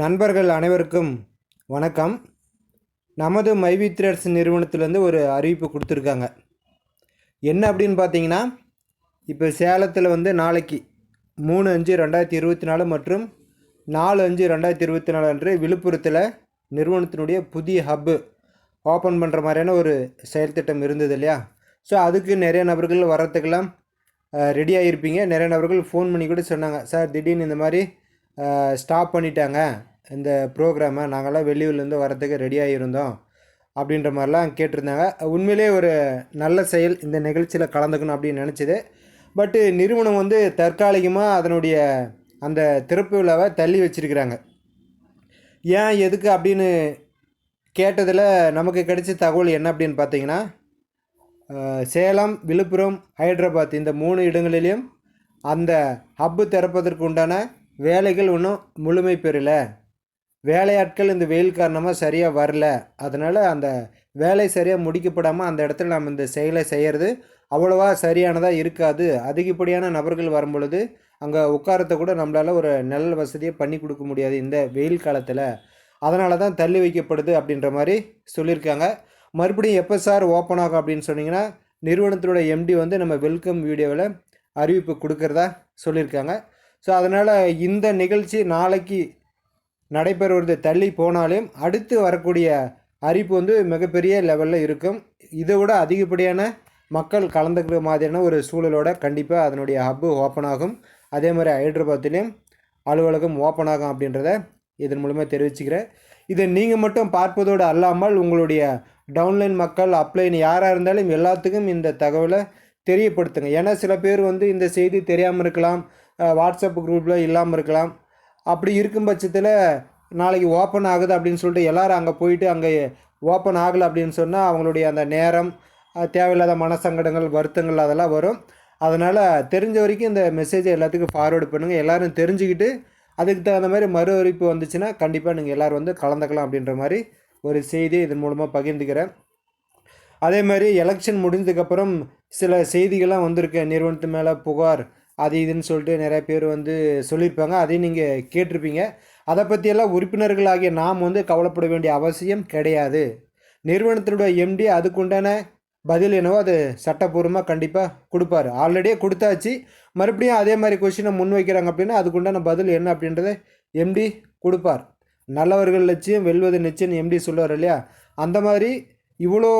நண்பர்கள் அனைவருக்கும் வணக்கம். நமது மைவி த்ரெட்ஸ் நிறுவனத்திலேருந்து ஒரு அறிவிப்பு கொடுத்துருக்காங்க. என்ன அப்படின்னு பார்த்தீங்கன்னா இப்போ சேலத்தில் வந்து நாளைக்கு மூணு அஞ்சு ரெண்டாயிரத்தி இருபத்தி நாலு மற்றும் நாலு அஞ்சு ரெண்டாயிரத்தி இருபத்தி நாலு அன்று விழுப்புரத்தில் நிறுவனத்தினுடைய புதிய ஹப்பு ஓப்பன் பண்ணுற மாதிரியான ஒரு செயல் திட்டம் இருந்தது இல்லையா? ஸோ அதுக்கு நிறைய நபர்கள் வர்றதுக்கெல்லாம் ரெடியாக இருப்பீங்க நிறைய நபர்கள் ஃபோன் பண்ணி கூட சொன்னாங்க சார் திடீர்னு இந்த மாதிரி ஸ்டாப் பண்ணிட்டாங்க. இந்த ப்ரோக்ராமை நாங்கள்லாம் வெளியூர்லேருந்து வரத்துக்கு ரெடியாக இருந்தோம் அப்படின்ற மாதிரிலாம் கேட்டிருந்தாங்க. உண்மையிலே ஒரு நல்ல செயல் இந்த நிகழ்ச்சியில் கலந்துக்கணும் அப்படின்னு நினச்சிது. பட்டு நிறுவனம் வந்து தற்காலிகமாக அதனுடைய அந்த திறப்பு விழாவை தள்ளி வச்சிருக்கிறாங்க. ஏன் எதுக்கு அப்படின்னு கேட்டதில் நமக்கு கிடைச்ச தகவல் என்ன அப்படின்னு பார்த்தீங்கன்னா சேலம் விழுப்புரம் ஹைதராபாத் இந்த மூணு இடங்களிலும் அந்த ஹப்பு திறப்பதற்கு உண்டான வேலைகள் இன்னும் முழுமை பெறலை. வேலையாட்கள் இந்த வெயில் காரணமாக சரியாக வரல. அதனால் அந்த வேலை சரியாக முடிக்கப்படாமல் அந்த இடத்துல நம்ம இந்த செயலை செய்கிறது அவ்வளோவா சரியானதாக இருக்காது. அதிகப்படியான நபர்கள் வரும் பொழுது அங்கே உட்காரத்தை கூட நம்மளால் ஒரு நல்ல வசதியை பண்ணி கொடுக்க முடியாது இந்த வெயில் காலத்தில். அதனால தான் தள்ளி வைக்கப்படுது அப்படின்ற மாதிரி சொல்லியிருக்காங்க. மறுபடியும் எப்போ சார் ஓப்பன் ஆகும் அப்படின்னு சொன்னிங்கன்னா நிறுவனத்தினோட எம்டி வந்து நம்ம வெல்கம் வீடியோவில் அறிவிப்பு கொடுக்குறதா சொல்லியிருக்காங்க. ஸோ அதனால் இந்த நிகழ்ச்சி நாளைக்கு நடைபெறுவது தள்ளி போனாலும் அடுத்து வரக்கூடிய அரிப்பு வந்து மிகப்பெரிய லெவலில் இருக்கும். இதை விட அதிகப்படியான மக்கள் கலந்துக்கிற மாதிரியான ஒரு சூழலோட கண்டிப்பாக அதனுடைய ஹப்பு ஓப்பன் ஆகும். அதே மாதிரி ஹைதராபாத்திலையும் அலுவலகம் ஓப்பன் ஆகும் அப்படின்றத இதன் மூலமாக தெரிவிச்சுக்கிறேன். இதை நீங்கள் மட்டும் பார்ப்பதோடு அல்லாமல் உங்களுடைய டவுன்லைன் மக்கள் அப்ளைன் யாராக இருந்தாலும் எல்லாத்துக்கும் இந்த தகவலை தெரியப்படுத்துங்க. ஏன்னா சில பேர் வந்து இந்த செய்தி தெரியாமல் இருக்கலாம் வாட்ஸ்அப் குரூப்பில் இல்லாமல் இருக்கலாம். அப்படி இருக்கும் பட்சத்தில் நாளைக்கு ஓப்பன் ஆகுது அப்படின்னு சொல்லிட்டு எல்லாரும் அங்கே போயிட்டு அங்கே ஓப்பன் ஆகலை அப்படின்னு சொன்னால் அவங்களுடைய அந்த நேரம் தேவையில்லாத மனசங்கடங்கள் வருத்தங்கள் அதெல்லாம் வரும். அதனால் தெரிஞ்ச வரைக்கும் இந்த மெசேஜை எல்லாத்துக்கும் ஃபார்வேர்டு பண்ணுங்கள் எல்லோரும் தெரிஞ்சுக்கிட்டு அதுக்கு தகுந்த மாதிரி மறு அறிவிப்பு வந்துச்சுன்னா கண்டிப்பாக நீங்கள் எல்லோரும் வந்து கலந்துக்கலாம் அப்படின்ற மாதிரி ஒரு செய்தியை இதன் மூலமாக பகிர்ந்துக்கிறேன். அதே மாதிரி எலெக்ஷன் முடிஞ்சதுக்கப்புறம் சில செய்திகள்லாம் வந்திருக்கு. நிறுவனத்து மேலே புகார் அது இதுன்னு சொல்லிட்டு நிறைய பேர் வந்து சொல்லியிருப்பாங்க. அதையும் நீங்கள் கேட்டிருப்பீங்க. அதை பற்றியெல்லாம் உறுப்பினர்களாகிய நாம் வந்து கவலைப்பட வேண்டிய அவசியம் கிடையாது. நிறுவனத்தினுடைய எம்டி அதுக்குண்டான பதில் என்னவோ அது சட்டப்பூர்வமாக கண்டிப்பாக கொடுப்பார். ஆல்ரெடியே கொடுத்தாச்சு. மறுபடியும் அதே மாதிரி கொஷினை முன்வைக்கிறாங்க அப்படின்னா அதுக்குண்டான பதில் என்ன அப்படின்றத எம்டி கொடுப்பார். நல்லவர்கள் லட்சியம் வெல்வது நிச்சயம் எம்டி சொல்லுவார் இல்லையா? அந்த மாதிரி இவ்வளோ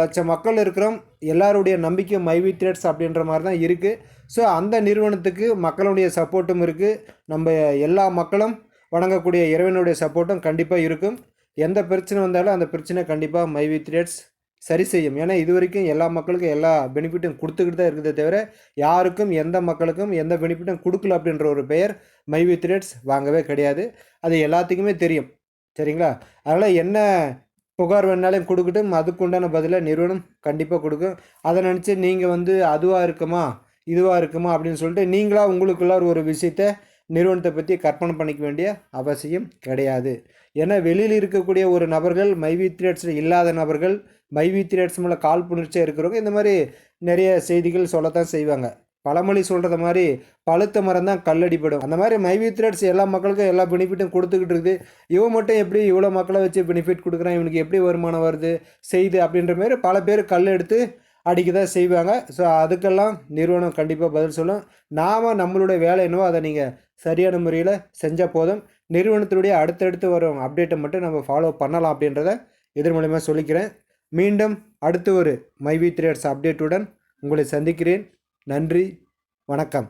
லட்சம் மக்கள் இருக்கிறோம். எல்லாருடைய நம்பிக்கை மைவி த்ரேட்ஸ் அப்படின்ற மாதிரி தான் இருக்குது ஸோ அந்த நிறுவனத்துக்கு மக்களுடைய சப்போர்ட்டும் இருக்குது நம்ம எல்லா மக்களும் வணங்கக்கூடிய இறைவனுடைய சப்போர்ட்டும் கண்டிப்பாக இருக்கும். எந்த பிரச்சனை வந்தாலும் அந்த பிரச்சனை கண்டிப்பாக மைவி த்ரெட்ஸ் சரி செய்யும். ஏன்னா இது வரைக்கும் எல்லா மக்களுக்கும் எல்லா பெனிஃபிட்டும் கொடுத்துக்கிட்டு தான் இருக்குதே தவிர யாருக்கும் எந்த மக்களுக்கும் எந்த பெனிஃபிட்டும் கொடுக்கல அப்படின்ற ஒரு பெயர் மைவி த்ரேட்ஸ் வாங்கவே கிடையாது. அது எல்லாத்துக்குமே தெரியும். சரிங்களா? அதனால் என்ன புகார் வேணாலும் கொடுக்கட்டும். அதுக்கு உண்டான பதிலை நிறுவனம் கண்டிப்பாக கொடுக்கும். அதை நினச்சி நீங்கள் வந்து அதுவாக இருக்குமா இதுவாக இருக்குமா அப்படின்னு சொல்லிட்டு நீங்களாக உங்களுக்குள்ள ஒரு விஷயத்த நிறுவனத்தை பற்றி கற்பனை பண்ணிக்க வேண்டிய அவசியம் கிடையாது. ஏன்னா வெளியில் இருக்கக்கூடிய ஒரு நபர்கள் மைவி த்ரேட்ஸில் இல்லாத நபர்கள் மைவி த்ரேட்ஸ் மேலே கால் புணர்ச்சியாக இருக்கிறவங்க இந்த மாதிரி நிறைய செய்திகள் சொல்லத்தான் செய்வாங்க. பழமொழி சொல்கிறத மாதிரி பழுத்த மரம் தான் கல்லடிப்படும். அந்த மாதிரி மைவி த்ரெட்ஸ் எல்லா மக்களுக்கும் எல்லா பெனிஃபிட்டும் கொடுத்துக்கிட்டு இருக்குது. இவன் மட்டும் எப்படி இவ்வளோ மக்களை வச்சு பெனிஃபிட் கொடுக்குறான்? இவனுக்கு எப்படி வருமானம் வருது? செய்து அப்படின்ற மாதிரி பல பேர் கல் எடுத்து அடிக்க தான் செய்வாங்க. ஸோ அதுக்கெல்லாம் நிறுவனம் கண்டிப்பாக பதில் சொல்லும். நாம் நம்மளுடைய வேலை என்னவோ அதை நீங்கள் சரியான முறையில் செஞ்சால் போதும். நிறுவனத்தினுடைய அடுத்தடுத்து வரும் அப்டேட்டை மட்டும் நம்ம ஃபாலோ பண்ணலாம் அப்படின்றத இதன் மூலயமா சொல்லிக்கிறேன். மீண்டும் அடுத்து ஒரு மைவி த்ரேட்ஸ் அப்டேட்டுடன் உங்களை சந்திக்கிறேன். நன்றி வணக்கம்.